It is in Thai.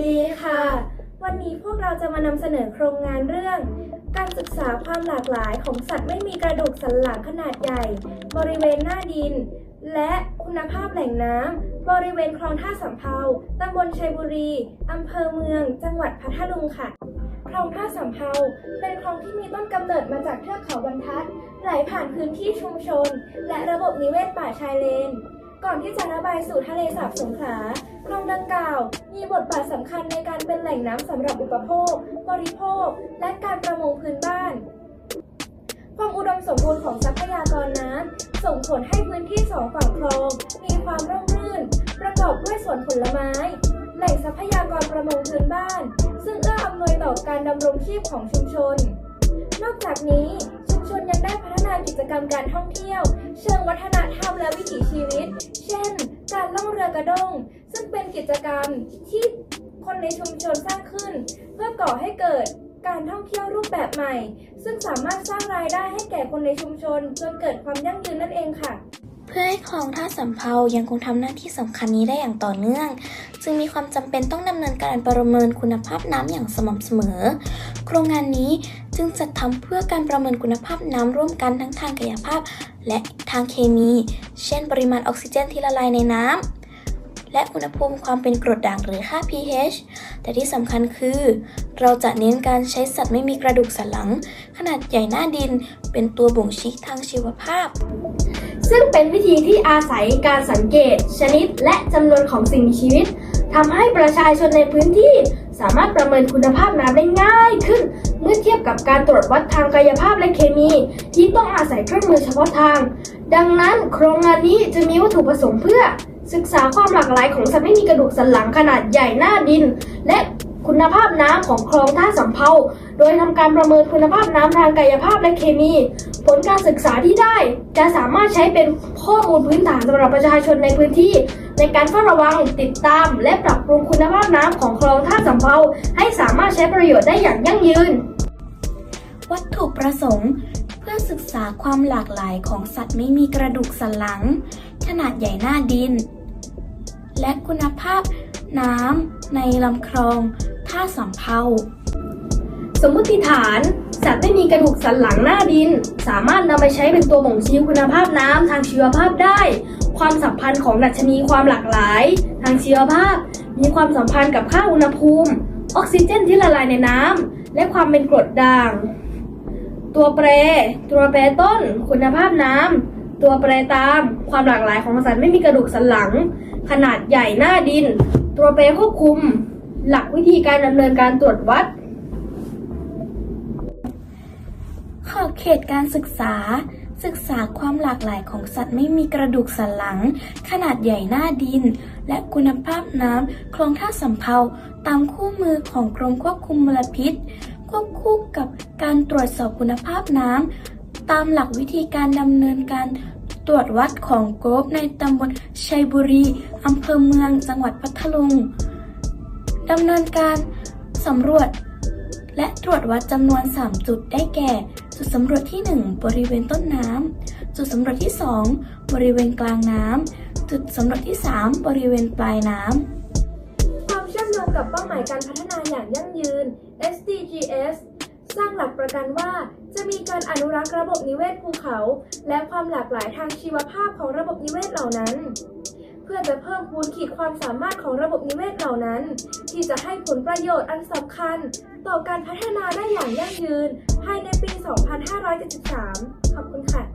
ดีค่ะ วันนี้พวกเราจะมานำเสนอโครงงานเรื่อง การศึกษาความหลากหลายของสัตว์ไม่มีกระดูกสันหลังขนาดใหญ่ บริเวณหน้าดิน และคุณภาพแหล่งน้ำบริเวณคลองท่าสำเภาตำบลชัยบุรีอำเภอเมือง จังหวัดพัทลุงค่ะ คลองท่าสำเภาเป็นคลองที่มีต้นกำเนิดมาจากเทือกเขาบรรทัดไหลผ่านพื้นที่ชุมชน และระบบนิเวศป่าชายเลน ก่อนที่จะระบายสู่ทะเลสาบสงขลาคลองดังกล่าว มีบทบาทสำคัญในการเป็นแหล่งน้ำสำหรับอุปโภค บริโภค และการประมงพื้นบ้าน ความอุดมสมบูรณ์ของทรัพยากรน้ำส่งผลให้พื้นที่สองฝั่งคลอง มีความร่มรื่น ประกอบด้วยสวนผลไม้ แหล่งทรัพยากรประมงพื้นบ้าน ซึ่งเอื้ออำนวยต่อการดำรงชีพของชุมชน นอกจากนี้ ได้พัฒนากิจกรรมการท่องเที่ยว เชิงวัฒนธรรมและวิถีชีวิต เช่น การล่องเรือกระด้ง ซึ่งเป็นกิจกรรมที่คนในชุมชนสร้างขึ้น เพื่อก่อให้เกิดการท่องเที่ยวรูปแบบใหม่ ซึ่งสามารถสร้างรายได้ให้แก่คนในชุมชนจนเกิดความยั่งยืนนั่นเองค่ะ เพื่อให้คลองท่าสำเภายังคงทำหน้าที่สำคัญนี้ได้อย่างต่อเนื่อง จึงมีความจำเป็นต้องดำเนินการประเมินคุณภาพน้ำอย่างสม่ำเสมอ โครงงานนี้ จึงจัดทำเพื่อการประเมินคุณภาพน้ำร่วมกันทั้งทางกายภาพ และทางเคมี เช่น ปริมาณออกซิเจนที่ละลายในน้ำและอุณหภูมิความเป็นกรดด่างหรือค่า pH แต่ที่สำคัญคือ เราจะเน้นการใช้สัตว์ไม่มีกระดูกสันหลัง ขนาดใหญ่หน้าดิน เป็นตัวบ่งชี้ทางชีวภาพ ซึ่งเป็นวิธีที่อาศัยการสังเกต ชนิด และจำนวนของสิ่งมีชีวิตทำให้ประชาชนในพื้นที่ สามารถประเมินคุณภาพน้ำได้ง่ายขึ้น เมื่อเทียบกับการตรวจวัดทางกายภาพและเคมี ที่ต้องอาศัยเครื่องมือเฉพาะทาง ดังนั้นโครงงานนี้จะมีวัตถุประสงค์เพื่อ ศึกษาความหลากหลายของสัตว์ไม่มีกระดูกสันหลังขนาดใหญ่หน้าดิน และคุณภาพน้ำของคลองท่าสำเภา โดยทำการประเมินคุณภาพน้ำทางกายภาพและเคมี ผลการศึกษาที่ได้ จะสามารถใช้เป็นข้อมูลพื้นฐานสำหรับประชาชนในพื้นที่ ในการเฝ้าระวังติดตาม และปรับปรุงคุณภาพน้ำของคลองท่าสำเภาให้สามารถใช้ประโยชน์ได้อย่างยั่งยืน วัตถุประสงค์ เพื่อศึกษาความหลากหลายของสัตว์ไม่มีกระดูกสันหลัง ขนาดใหญ่หน้าดิน และคุณภาพน้ำในลำคลองท่าสำเภาสมมติฐาน สัตว์ไม่มีกระดูกสันหลังหน้าดิน สามารถนำไปใช้เป็นตัวบ่งชี้คุณภาพน้ำทางชีวภาพได้ ความสัมพันธ์ของดัชนีความหลากหลาย ทางชีวภาพ มีความสัมพันธ์กับค่าอุณหภูมิ ออกซิเจนที่ละลายในน้ำและความเป็นกรดด่าง ตัวแปร ตัวแปรต้น คุณภาพน้ำตัวแปรตาม ความหลากหลายของสัตว์ไม่มีกระดูกสันหลัง ขนาดใหญ่หน้าดิน ตัวแปรควบคุม หลักวิธีการดำเนินการตรวจวัด ขอบเขตการศึกษา ศึกษาความหลากหลายของสัตว์ไม่มีกระดูกสันหลัง ขนาดใหญ่หน้าดิน และคุณภาพน้ำคลองท่าสำเภาตามคู่มือของกรมควบคุมมลพิษ วบคู่กับการตรวจสอบคุณภาพน้ำตามหลักวิธีการดำเนินการตรวจวัดของโกรบในตำบลชัยบุรีอำเภอเมืองจังหวัดพัทลุงดำเนินการสำรวจ และตรวจวัดจำนวน 3 จุดได้แก่ จุดสำรวจที่ 1 บริเวณต้นน้ำจุดสำรวจที่ 2 บริเวณกลางน้ำจุดสำรวจที่ 3 บริเวณปลายน้ำ กับเป้าหมายการพัฒนาอย่างยั่งยืน SDGs สร้างหลักประกันว่าจะมีการอนุรักษ์ระบบนิเวศภูเขา และความหลากหลายทางชีวภาพของระบบนิเวศเหล่านั้น เพื่อจะเพิ่มพูนขีดความสามารถของระบบนิเวศเหล่านั้น ที่จะให้ผลประโยชน์อันสำคัญ ต่อการพัฒนาได้อย่างยั่งยืน ภายในปี 2573 ขอบคุณค่ะ